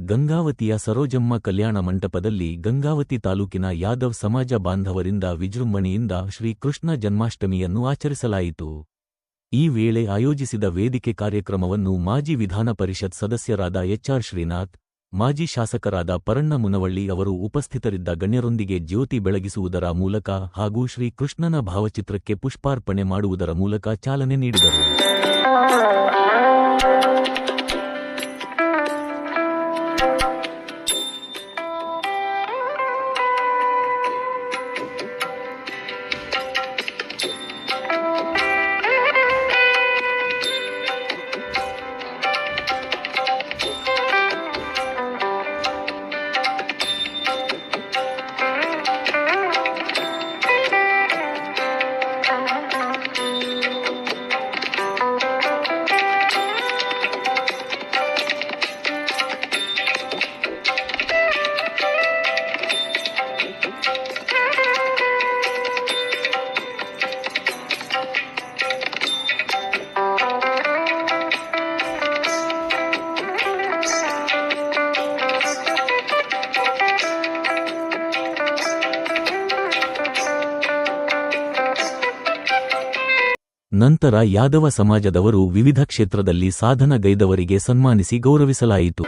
ಗಂಗಾವತಿಯ ಸರೋಜಮ್ಮ ಕಲ್ಯಾಣ ಮಂಟಪದಲ್ಲಿ ಗಂಗಾವತಿ ತಾಲೂಕಿನ ಯಾದವ್ ಸಮಾಜ ಬಾಂಧವರಿಂದ ವಿಜೃಂಭಣೆಯಿಂದ ಶ್ರೀಕೃಷ್ಣ ಜನ್ಮಾಷ್ಟಮಿಯನ್ನು ಆಚರಿಸಲಾಯಿತು. ಈ ವೇಳೆ ಆಯೋಜಿಸಿದ ವೇದಿಕೆ ಕಾರ್ಯಕ್ರಮವನ್ನು ಮಾಜಿ ವಿಧಾನ ಪರಿಷತ್ ಸದಸ್ಯರಾದ ಎಚ್ಆರ್ ಶ್ರೀನಾಥ್, ಮಾಜಿ ಶಾಸಕರಾದ ಪರಣ್ಣ ಮುನವಳ್ಳಿ ಅವರು ಉಪಸ್ಥಿತರಿದ್ದ ಗಣ್ಯರೊಂದಿಗೆ ಜ್ಯೋತಿ ಬೆಳಗಿಸುವುದರ ಮೂಲಕ ಹಾಗೂ ಶ್ರೀಕೃಷ್ಣನ ಭಾವಚಿತ್ರಕ್ಕೆ ಪುಷ್ಪಾರ್ಪಣೆ ಮಾಡುವುದರ ಮೂಲಕ ಚಾಲನೆ ನೀಡಿದರು. ನಂತರ ಯಾದವ ಸಮಾಜದವರು ವಿವಿಧ ಕ್ಷೇತ್ರದಲ್ಲಿ ಸಾಧನಗೈದವರಿಗೆ ಸನ್ಮಾನಿಸಿ ಗೌರವಿಸಲಾಯಿತು.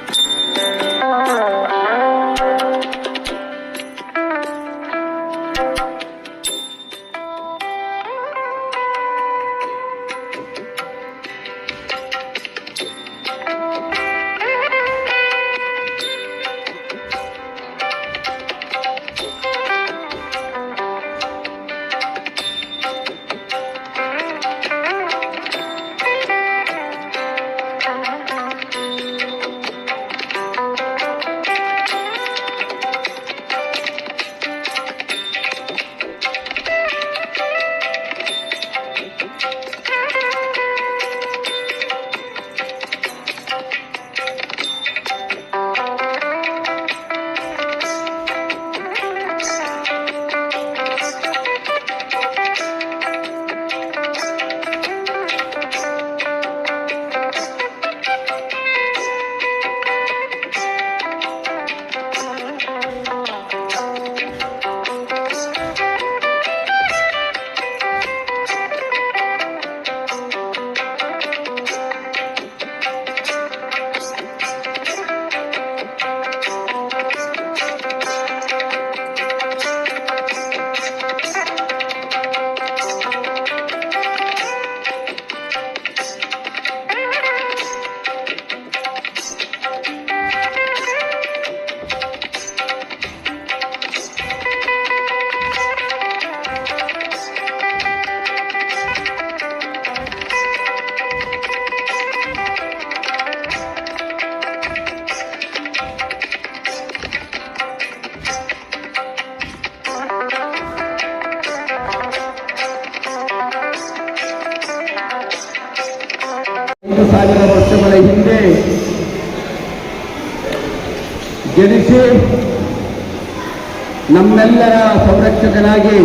ನಮ್ಮೆಲ್ಲರ ಸಂರಕ್ಷಕನಾಗಿ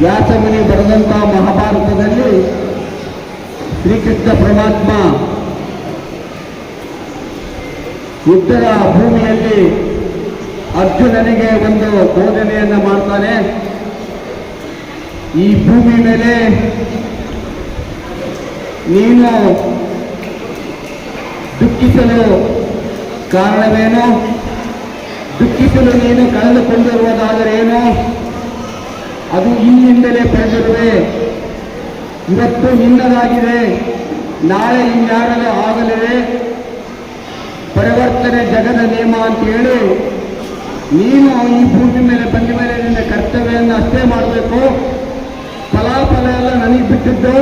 ವ್ಯಾಸಮುನಿ ಬರೆದಂತಹ ಮಹಾಭಾರತದಲ್ಲಿ ಶ್ರೀಕೃಷ್ಣ ಪರಮಾತ್ಮ ಯುದ್ಧದ ಭೂಮಿಯಲ್ಲಿ ಅರ್ಜುನನಿಗೆ ಒಂದು ಬೋಧನೆಯನ್ನು ಮಾಡ್ತಾನೆ. ಈ ಭೂಮಿ ಮೇಲೆ ನೀನು ದುಃಖಿಸಲು ಕಾರಣವೇನು? ದುಃಖಿಸಲು ನೀನು ಕಳೆದುಕೊಂಡಿರುವುದಾದರೇನು ಅದು ಇಂದಿಂದಲೇ ಪಡೆದಿರುವೆ. ಇವತ್ತು ನಿನ್ನದಾಗಿದೆ. ನಾಳೆ ಇನ್ಯಾರಲು ಆಗಲಿದೆ. ಪರಿವರ್ತನೆ ಜಗದ ನಿಯಮ ಅಂತ ಹೇಳಿ ನೀನು ಈ ಭೂಮಿ ಮೇಲೆ ಬಂದ ಮೇಲೆ ನಿನ್ನ ಕರ್ತವ್ಯವನ್ನು ಅಷ್ಟೇ ಮಾಡಬೇಕು. ಫಲಾಫಲ ಎಲ್ಲ ನನಗೆ ಬಿಟ್ಟಿದ್ದು.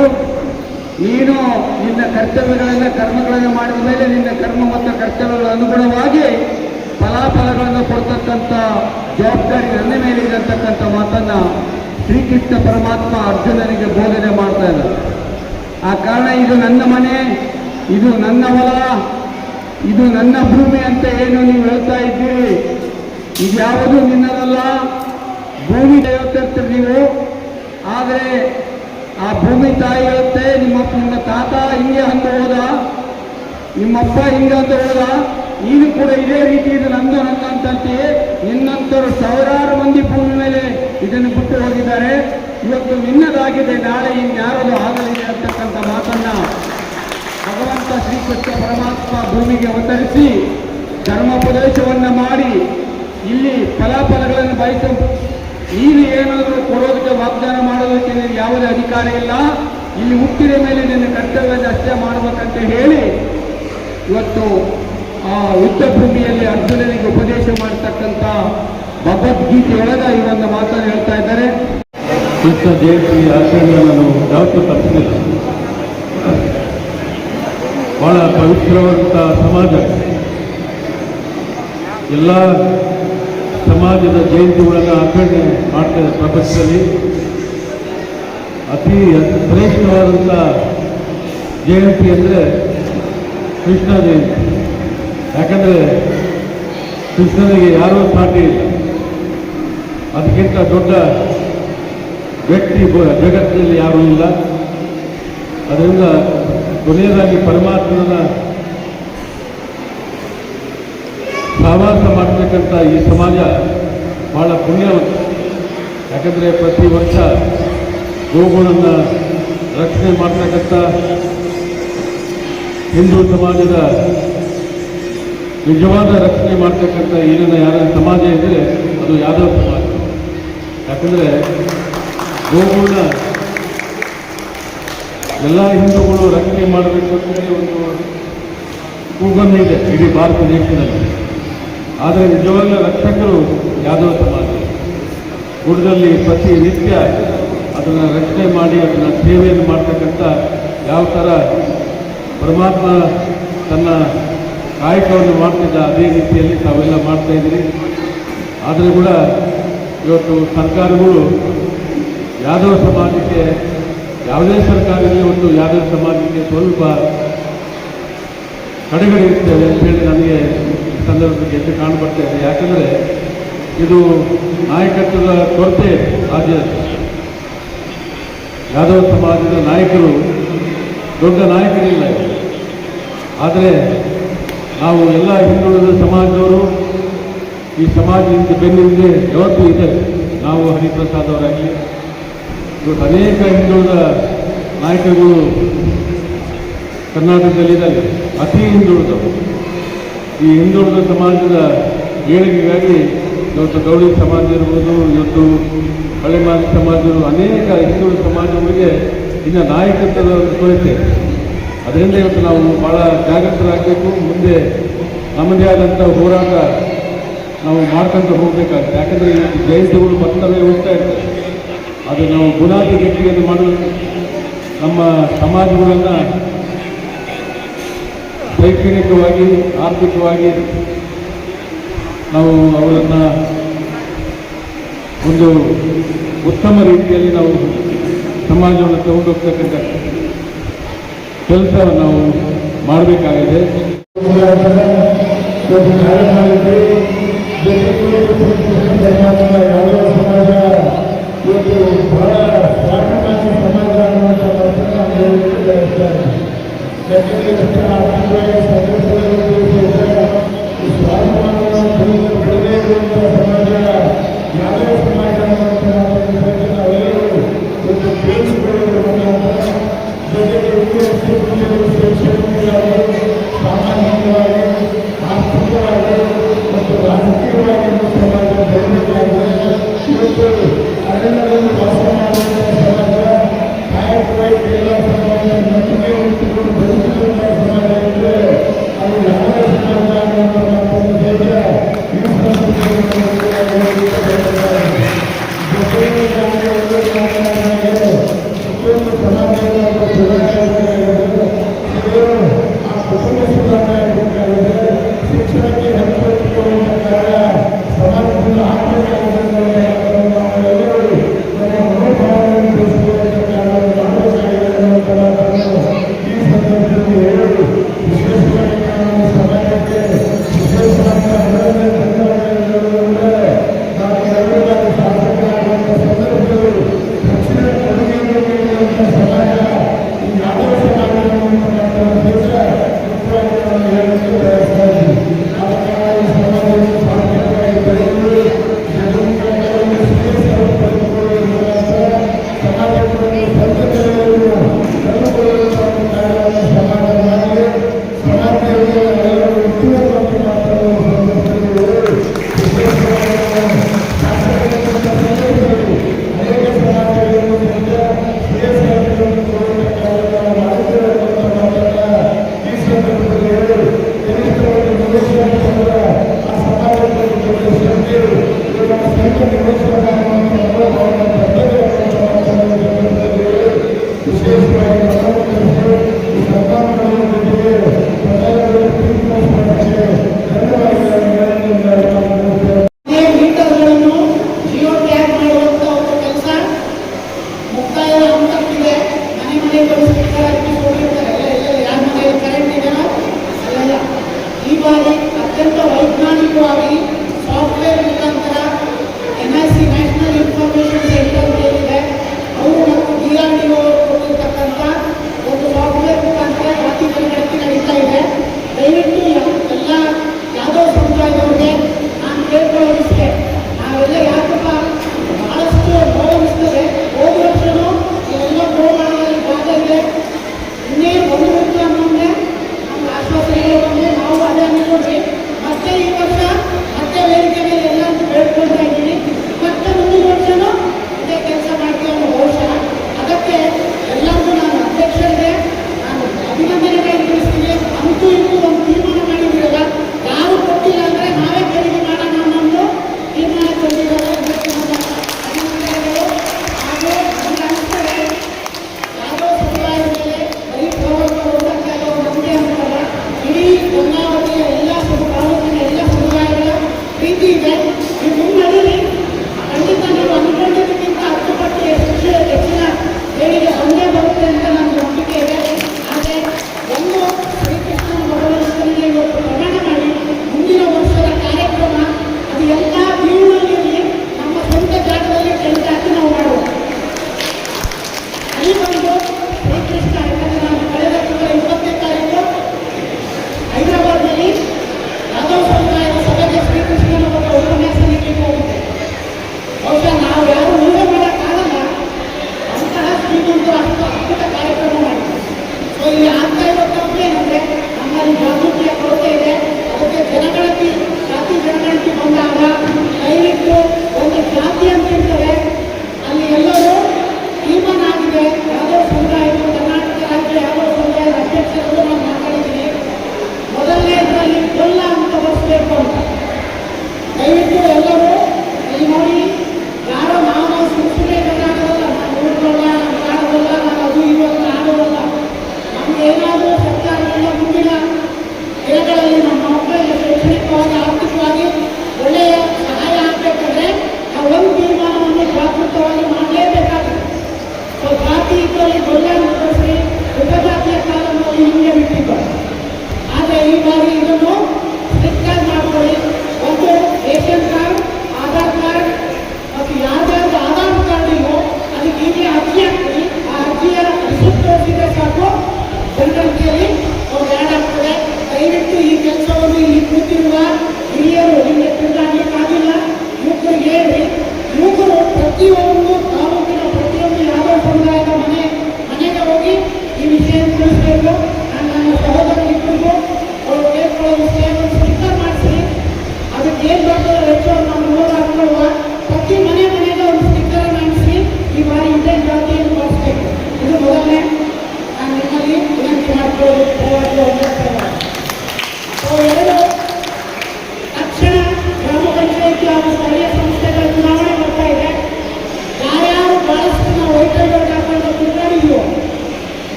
ನೀನು ನಿನ್ನ ಕರ್ತವ್ಯಗಳನ್ನು ಕರ್ಮಗಳನ್ನು ಮಾಡಿದ ಮೇಲೆ ನಿನ್ನ ಕರ್ಮ ಮತ್ತು ಕರ್ತವ್ಯಗಳ ಅನುಗುಣವಾಗಿ ಫಲಾಫಲಗಳನ್ನು ಕೊಡ್ತಕ್ಕಂಥ ಜವಾಬ್ದಾರಿ ನನ್ನ ಮೇಲೆ ಇದೆ ಅಂತಕ್ಕಂಥ ಮಾತನ್ನ ಶ್ರೀಕೃಷ್ಣ ಪರಮಾತ್ಮ ಅರ್ಜುನನಿಗೆ ಬೋಧನೆ ಮಾಡ್ತಾ ಇದ್ದಾರೆ ಆ ಕಾರಣ ಇದು ನನ್ನ ಮನೆ, ಇದು ನನ್ನ ಹೊಲ, ಇದು ನನ್ನ ಭೂಮಿ ಅಂತ ಏನು ನೀವು ಹೇಳ್ತಾ ಇದ್ದೀರಿ? ಇದು ಯಾವುದು ನಿನ್ನದಲ್ಲ? ಭೂಮಿ ಹೇಳ್ತಿರ್ತೀರಿ ನೀವು? ಆದರೆ ಆ ಭೂಮಿ ತಾಯಿ ಹೇಳುತ್ತೆ, ನಿಮ್ಮ ನಿಮ್ಮ ತಾತ ಹಿಂಗೆ ಅಂತ ಹೋದ? ನಿಮ್ಮಪ್ಪ ಹಿಂಗೆ ಅಂತ ಹೋದ? ನೀನು ಕೂಡ ಇದೇ ರೀತಿ ಇದು ನಂದು ನನ್ನ ಅಂತಂತೆಯೇ ನಿನ್ನಂತರು ಸಾವಿರಾರು ಮಂದಿ ಭೂಮಿ ಮೇಲೆ ಇದನ್ನು ಬಿಟ್ಟು ಹೋಗಿದ್ದಾರೆ. ಇವತ್ತು ನಿನ್ನದಾಗಿದೆ, ನಾಳೆ ಇನ್ಯಾರದು ಆಗಲಿದೆ ಅಂತಕ್ಕಂಥ ಮಾತನ್ನ ಭಗವಂತ ಶ್ರೀಕೃಷ್ಣ ಪರಮಾತ್ಮ ಭೂಮಿಗೆ ಅವತರಿಸಿ ಧರ್ಮೋಪದೇಶವನ್ನು ಮಾಡಿ ಇಲ್ಲಿ ಫಲಾಫಲಗಳನ್ನು ಬಯಸ. ನೀನು ಏನಾದರೂ ಕೊಡೋದಕ್ಕೆ ವಾಗ್ದಾನ ಮಾಡೋದಕ್ಕೆ ನಿನಗೆ ಯಾವುದೇ ಅಧಿಕಾರ ಇಲ್ಲ. ಇಲ್ಲಿ ಹುಟ್ಟಿದ ಮೇಲೆ ನಿನ್ನ ಕರ್ತವ್ಯದ ಅಷ್ಟೇ ಮಾಡಬೇಕಂತ ಹೇಳಿ ಇವತ್ತು ಆ ಯುದ್ಧ ಭೂಮಿಯಲ್ಲಿ ಅರ್ಜುನನಿಗೆ ಉಪದೇಶ ಮಾಡತಕ್ಕಂಥ ಭಗವದ್ಗೀತೆಯೊಳಗ ಈ ಒಂದು ಮಾತನ್ನು ಹೇಳ್ತಾ ಇದ್ದಾರೆ. ಕೃಷ್ಣ ಜಯಂತಿ ಅರ್ಜುನನನ್ನು ಯಾವತ್ತೂ ತಪ್ಪಿಸಿಲ್ಲ ಬಹಳ ಪವಿತ್ರವಂತ ಸಮಾಜ. ಎಲ್ಲ ಸಮಾಜದ ಜಯಂತಿಗಳನ್ನು ಆಚರಣೆ ಮಾಡ್ತಾರೆ ಪ್ರಪಂಚದಲ್ಲಿ. ಅತಿ ಶ್ರೇಷ್ಠವಾದಂಥ ಜಯಂತಿ ಅಂದರೆ ಕೃಷ್ಣ ಜಯಂತಿ. ಯಾಕಂದರೆ ಕೃಷ್ಣನಿಗೆ ಯಾರೂ ಸಾಟಿ ಇಲ್ಲ. ಅದಕ್ಕಿಂತ ದೊಡ್ಡ ವ್ಯಕ್ತಿ ಜಗತ್ತಿನಲ್ಲಿ ಯಾರೂ ಇಲ್ಲ. ಅದರಿಂದ ಕೊನೆಯದಾಗಿ ಪರಮಾತ್ಮನ ಸಹವಾಸ ಮಾಡತಕ್ಕಂಥ ಈ ಸಮಾಜ ಬಹಳ ಪುಣ್ಯವಂತ. ಯಾಕಂದರೆ ಪ್ರತಿ ವರ್ಷ ಗೋವುಗಳನ್ನ ರಕ್ಷಣೆ ಮಾಡ್ತಕ್ಕಂಥ ಹಿಂದೂ ಸಮಾಜದ ನಿಜವಾದ ರಕ್ಷಣೆ ಮಾಡ್ತಕ್ಕಂಥ ಏನನ್ನ ಯಾರ ಸಮಾಜ ಇದ್ದರೆ ಅದು ಯಾದವ ಸಮಾಜ. ಯಾಕಂದರೆ ಗೋವುಗಳನ್ನ ಎಲ್ಲ ಹಿಂದೂಗಳು ರಕ್ಷಣೆ ಮಾಡಬೇಕು ಅಂತೇಳಿ ಒಂದು ಕೂಗನ್ನು ಇದೆ ಇಡೀ ಭಾರತ ದೇಶದಲ್ಲಿ. ಆದರೆ ನಿಜವಾಗ್ಲೂ ರಕ್ಷಕರು ಯಾದವ ಸಮಾಜ. ಗುಡದಲ್ಲಿ ಪ್ರತಿ ನಿತ್ಯ ಅದನ್ನು ರಕ್ಷಣೆ ಮಾಡಿ ಅದನ್ನು ಸೇವೆಯನ್ನು ಮಾಡ್ತಕ್ಕಂಥ ಯಾವ ಥರ ಪರಮಾತ್ಮ ತನ್ನ ಕಾಯಕವನ್ನು ಮಾಡ್ತಿದ್ದ ಅದೇ ರೀತಿಯಲ್ಲಿ ತಾವೆಲ್ಲ ಮಾಡ್ತಾ ಇದ್ದೀರಿ. ಆದರೆ ಕೂಡ ಇವತ್ತು ಸರ್ಕಾರಗಳು ಯಾದವ ಸಮಾಜಕ್ಕೆ, ಯಾವುದೇ ಸರ್ಕಾರದಲ್ಲಿ ಒಂದು ಯಾದವ ಸಮಾಜಕ್ಕೆ ಸ್ವಲ್ಪ ಕಡೆಗಡೆ ಇರ್ತೇವೆ ಅಂತೇಳಿ ನನಗೆ ಸಂದರ್ಭದಲ್ಲಿ ಎದ್ದು ಕಾಣಬರ್ತಾ ಇದೆ. ಯಾಕಂದರೆ ಇದು ನಾಯಕತ್ವದ ಕೊರತೆ ರಾಜ್ಯ. ಯಾದವ ಸಮಾಜದ ನಾಯಕರು ದೊಡ್ಡ ನಾಯಕರಿಲ್ಲ ಆದರೆ ನಾವು ಎಲ್ಲ ಹಿಂದುಳಿದ ಸಮಾಜದವರು ಈ ಸಮಾಜದಿಂದ ಬೆನ್ನಿಂದೆ ಯಾವತ್ತೂ ಇದೆ. ನಾವು ಹರಿಪ್ರಸಾದ್ ಅವರಾಗಲಿ ಇವತ್ತು ಅನೇಕ ಹಿಂದುಳಿದ ನಾಯಕರುಗಳು ಕರ್ನಾಟಕದಲ್ಲಿದ್ದಾರೆ ಅತಿ ಹಿಂದುಳಿದವರು. ಈ ಹಿಂದುಳಿದ ಸಮಾಜದ ಏಳಿಗೆಗಾಗಿ ಇವತ್ತು ಗೌಡಿ ಸಮಾಜ ಇರ್ಬೋದು, ಇವತ್ತು ಹಳೆಮಾನ ಸಮಾಜರು ಅನೇಕ ಹಿಂದುಳಿದ ಸಮಾಜಗಳಿಗೆ ಇನ್ನು ನಾಯಕತ್ವದ ಕೊರತೆ. ಅದರಿಂದ ಇವತ್ತು ನಾವು ಭಾಳ ಜಾಗೃತರಾಗಬೇಕು, ಮುಂದೆ ನಮ್ಮದೇ ಆದಂಥ ಹೋರಾಟ ನಾವು ಮಾಡ್ಕೊಂತ ಹೋಗಬೇಕಾಗುತ್ತೆ. ಯಾಕಂದರೆ ಇವತ್ತು ಜಯಂತಿಗಳು ಬರ್ತವೆ ಹೋಗ್ತಾ ಇರ್ತವೆ. ಅದು ನಾವು ಬುನಾದಿ ಗಟ್ಟಿಯನ್ನು ಮಾಡಬೇಕು ನಮ್ಮ ಸಮಾಜಗಳನ್ನು ಶೈಕ್ಷಣಿಕವಾಗಿ ಆರ್ಥಿಕವಾಗಿ ನಾವು ಅವರನ್ನು ಒಂದು ಉತ್ತಮ ರೀತಿಯಲ್ಲಿ ನಾವು ಸಮಾಜವನ್ನು ತಗೊಂಡೋಗ್ತಕ್ಕಂಥ ಕೆಲಸ ನಾವು ಮಾಡಬೇಕಾಗಿದೆ ಸಮಾಜ করবে মাওবাদী আমি করবে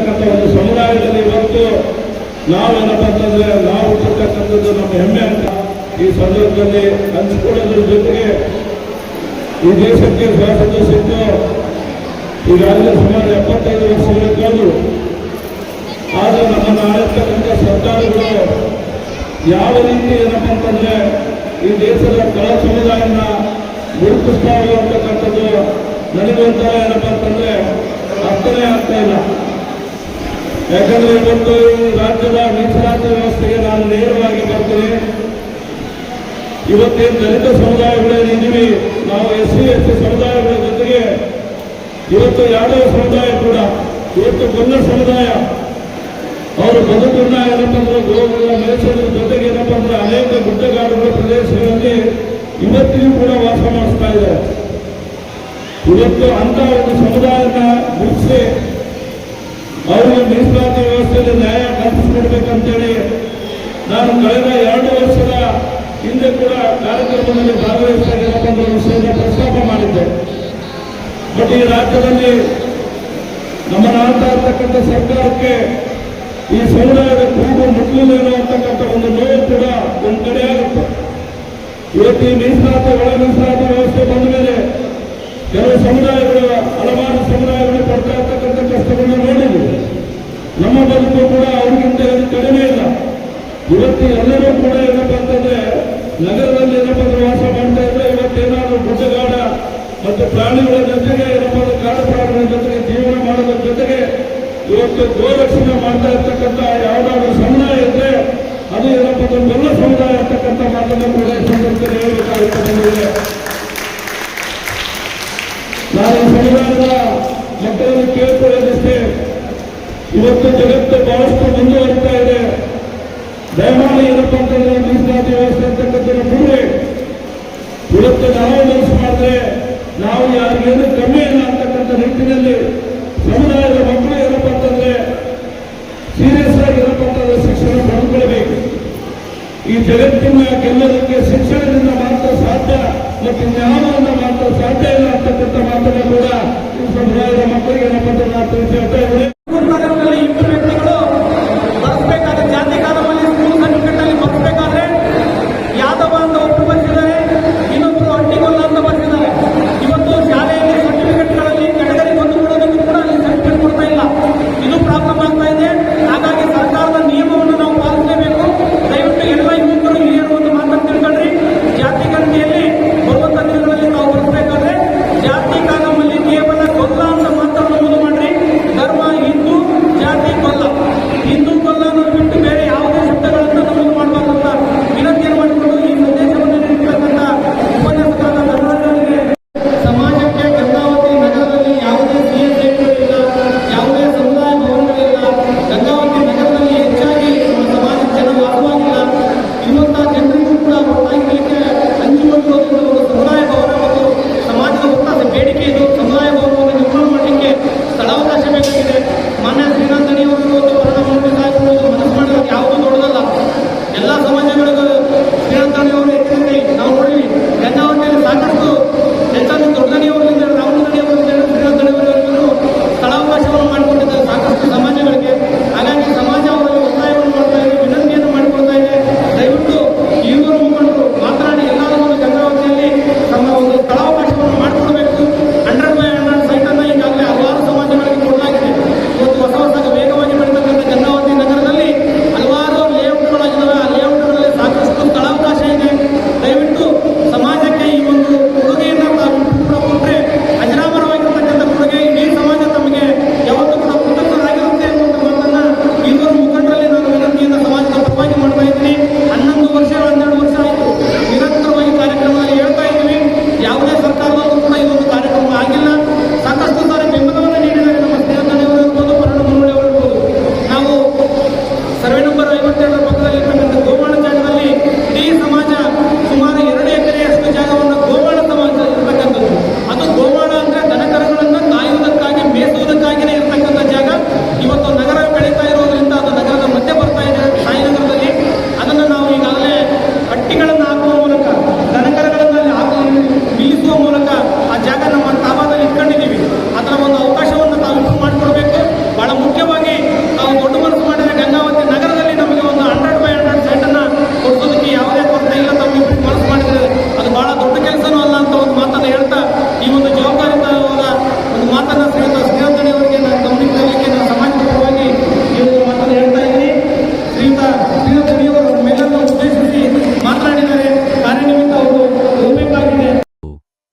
ಹುಟ್ಟಿರ್ತಕ್ಕಂಥ ಒಂದು ಸಮುದಾಯದಲ್ಲಿ ಇವತ್ತು ನಾವು ಅಂತಂದ್ರೆ ನಾವು ಹುಟ್ಟಿರ್ತಕ್ಕಂಥದ್ದು ನಮ್ಮ ಹೆಮ್ಮೆ ಅಂತ ಈ ಸಂದರ್ಭದಲ್ಲಿ ಹಂಚಿಕೊಳ್ಳೋದ್ರ ಜೊತೆಗೆ ಈ ದೇಶಕ್ಕೆ ಸ್ವಾತಂತ್ರ್ಯ ಸಿಕ್ಕು ಈಗಾಗಲೇ ಸುಮಾರು ಎಪ್ಪತ್ತೈದು ವರ್ಷಗಳ ಕಳೆದು ಆದರೆ ನಮ್ಮನ್ನು ಆಳಿರ್ತಕ್ಕಂಥ ಸರ್ಕಾರಗಳು ಯಾವ ರೀತಿ ಏನಪ್ಪ ಅಂತಂದ್ರೆ ಈ ದೇಶದ ಕಳ ಸಮುದಾಯನ ಗುರುತಿಸ್ತಾ ಇರುವಂತಕ್ಕಂಥದ್ದು ನನಗೊಂಥರ ಏನಪ್ಪ ಅಂತಂದ್ರೆ ಅರ್ಥನೇ ಆಗ್ತಾ ಇಲ್ಲ. ಯಾಕಂದ್ರೆ ಇವತ್ತು ರಾಜ್ಯದ ಮೀಸಲಾತಿ ವ್ಯವಸ್ಥೆಗೆ ನಾನು ನೇರವಾಗಿ ಬರ್ತೇನೆ. ಇವತ್ತೇನು ದಲಿತ ಸಮುದಾಯಗಳೇನಿದ್ದೀವಿ ನಾವು ಎಸ್ ಸಿ ಎಸ್ ಟಿ ಸಮುದಾಯಗಳ ಜೊತೆಗೆ ಇವತ್ತು ಯಾದವ ಸಮುದಾಯ ಕೂಡ, ಇವತ್ತು ಗೊಲ್ಲ ಸಮುದಾಯ, ಅವರು ಬದುಕನ್ನ ಏನಪ್ಪ ಅಂದ್ರೆ ಮೇಯಿಸೋದ್ರ ಜೊತೆಗೆ ಏನಪ್ಪ ಅಂದ್ರೆ ಅನೇಕ ಗುಡ್ಡಗಾಡುಗಳ ಪ್ರದೇಶಗಳಲ್ಲಿ ಇವತ್ತಿಗೂ ಕೂಡ ವಾಸ ಮಾಡಿಸ್ತಾ ಇದ್ದಾರೆ ಇವತ್ತು ಅಂತ ಒಂದು ಸಮುದಾಯದ ಗುರುತಿಸಿ ಅವರಿಗೆ ಮೀಸಲಾತಿ ವ್ಯವಸ್ಥೆಯಲ್ಲಿ ನ್ಯಾಯ ಕಲ್ಪಿಸಿಕೊಡ್ಬೇಕಂತೇಳಿ ನಾನು ಕಳೆದ ಎರಡು ವರ್ಷದ ಹಿಂದೆ ಕೂಡ ಕಾರ್ಯಕ್ರಮದಲ್ಲಿ ಭಾಗವಹಿಸಿದಾಗ ವಿಷಯದ ಪ್ರಸ್ತಾಪ ಮಾಡಿದ್ದೆ. ಬಟ್ ಈ ರಾಜ್ಯದಲ್ಲಿ ನಮ್ಮ ಆಳ್ತಾ ಇರ್ತಕ್ಕಂಥ ಸರ್ಕಾರಕ್ಕೆ ಈ ಸಮುದಾಯದ ಕೂಗು ಮುಟ್ಲಿಲ್ಲೇನೋ ಅಂತಕ್ಕಂಥ ಒಂದು ನೋವು ಕೂಡ ಒಂದು ಕಡೆ ಆಗುತ್ತೆ. ಇವತ್ತು ಈ ಮೀಸಲಾತಿ ಒಳ ಮೀಸಲಾತಿ ವ್ಯವಸ್ಥೆ ಬಂದ ಮೇಲೆ ಕೆಲವು ಸಮುದಾಯಗಳು ಹಲವಾರು ಸಮುದಾಯಗಳು ಪಡ್ತಾ ಇರ್ತಕ್ಕಂಥ ಕಷ್ಟಗಳನ್ನ ನೋಡಿದ್ವಿ ನಮ್ಮ ಬದುಕು ಕೂಡ ಅವ್ರಿಗಿಂತ ಏನು ಕಡಿಮೆ ಇಲ್ಲ ಇವತ್ತು ಎಲ್ಲರೂ ಕೂಡ ಏನಪ್ಪ ಅಂತಂದ್ರೆ ನಗರದಲ್ಲಿ ಏನಪ್ಪ ಅಂದ್ರೆ ವಾಸ ಮಾಡ್ತಾ ಇದ್ರೆ ಇವತ್ತೇನಾದ್ರೂ ಗುಡ್ಡಗಾಡ ಮತ್ತು ಪ್ರಾಣಿಗಳ ಜೊತೆಗೆ ಏನಪ್ಪ ಅಂದ್ರೆ ಕಾಡು ಪ್ರಾಣಿಗಳ ಜೊತೆಗೆ ಜೀವನ ಮಾಡೋದ್ರ ಜೊತೆಗೆ ಇವತ್ತು ಗೋರಕ್ಷಣೆ ಮಾಡ್ತಾ ಇರ್ತಕ್ಕಂಥ ಯಾವುದಾದ್ರೂ ಸಮುದಾಯ ಇದ್ರೆ ಅದು ಏನಪ್ಪ ಅಂದ್ರೆ ಎಲ್ಲ ಸಮುದಾಯ ಇರ್ತಕ್ಕಂಥ ಮಾತನ್ನು ಕೂಡ ಸಂದರ್ಭದಲ್ಲಿ ಹೇಳಬೇಕಾಗುತ್ತೆ ನಾನು ಸಮುದಾಯದ ಮಕ್ಕಳನ್ನು ಕೇಳ್ಕೊಳ್ಳೋದಷ್ಟೇ. ಇವತ್ತು ಜಗತ್ತು ಬಹಳಷ್ಟು ಮುಂದುವರಿತಾ ದಯಮಾಡಿ ಏನಪ್ಪ ಅಂತಂದ್ರೆ ಮೀಸಲಾತಿ ವ್ಯವಸ್ಥೆ ಅಂತಕ್ಕಂಥದ್ದು ಮೂರೇ ಇವತ್ತು ನಾವು ಮಾಡಿದ್ರೆ ನಾವು ಯಾರಿಗೇನು ಕಮ್ಮಿ ಇಲ್ಲ ಅಂತಕ್ಕಂಥ ನಿಟ್ಟಿನಲ್ಲಿ ಸಮುದಾಯದ ಮಕ್ಕಳು ಏನಪ್ಪ ಅಂತಂದ್ರೆ ಸೀರಿಯಸ್ ಆಗಿ ಏನಪ್ಪ ಅಂತಂದ್ರೆ ಶಿಕ್ಷಣ ಪಡೆದುಕೊಳ್ಬೇಕು ಈ ಜಗತ್ತಿನ ಗೆಲ್ಲೋದಕ್ಕೆ ಶಿಕ್ಷಣದಿಂದ ಮಾತ್ರ ಸಾಧ್ಯ ಮತ್ತು ಜ್ಞಾನದಿಂದ ಮಾತ್ರ ಸಾಧ್ಯ ಇಲ್ಲ ಅಂತಕ್ಕಂಥ ಮಾತನ್ನು ಕೂಡ ಈ ಸಮುದಾಯದ ಮಕ್ಕಳಿಗೆ ಏನಪ್ಪ ಅಂತ ನಾನು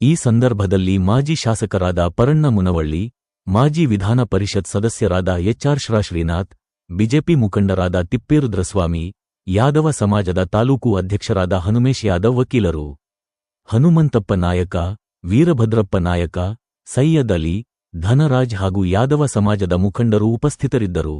ಈ ಸಂದರ್ಭದಲ್ಲಿ ಮಾಜಿ ಶಾಸಕರಾದ ಪರಣ್ಣ ಮುನವಳ್ಳಿ, ಮಾಜಿ ವಿಧಾನ ಪರಿಷತ್ ಸದಸ್ಯರಾದ ಎಚ್ಆರ್ ಶ್ರಾ ಶ್ರೀನಾಥ್ ಬಿಜೆಪಿ ಮುಖಂಡರಾದ ತಿಪ್ಪೇರುದ್ರಸ್ವಾಮಿ ಯಾದವ ಸಮಾಜದ ತಾಲೂಕು ಅಧ್ಯಕ್ಷರಾದ ಹನುಮೇಶ್ ಯಾದವ್ ವಕೀಲರು. ಹನುಮಂತಪ್ಪ ನಾಯಕ, ವೀರಭದ್ರಪ್ಪ ನಾಯಕ, ಸೈಯದ್ ಅಲಿ, ಧನರಾಜ್ ಹಾಗೂ ಯಾದವ ಸಮಾಜದ ಮುಖಂಡರು ಉಪಸ್ಥಿತರಿದ್ದರು.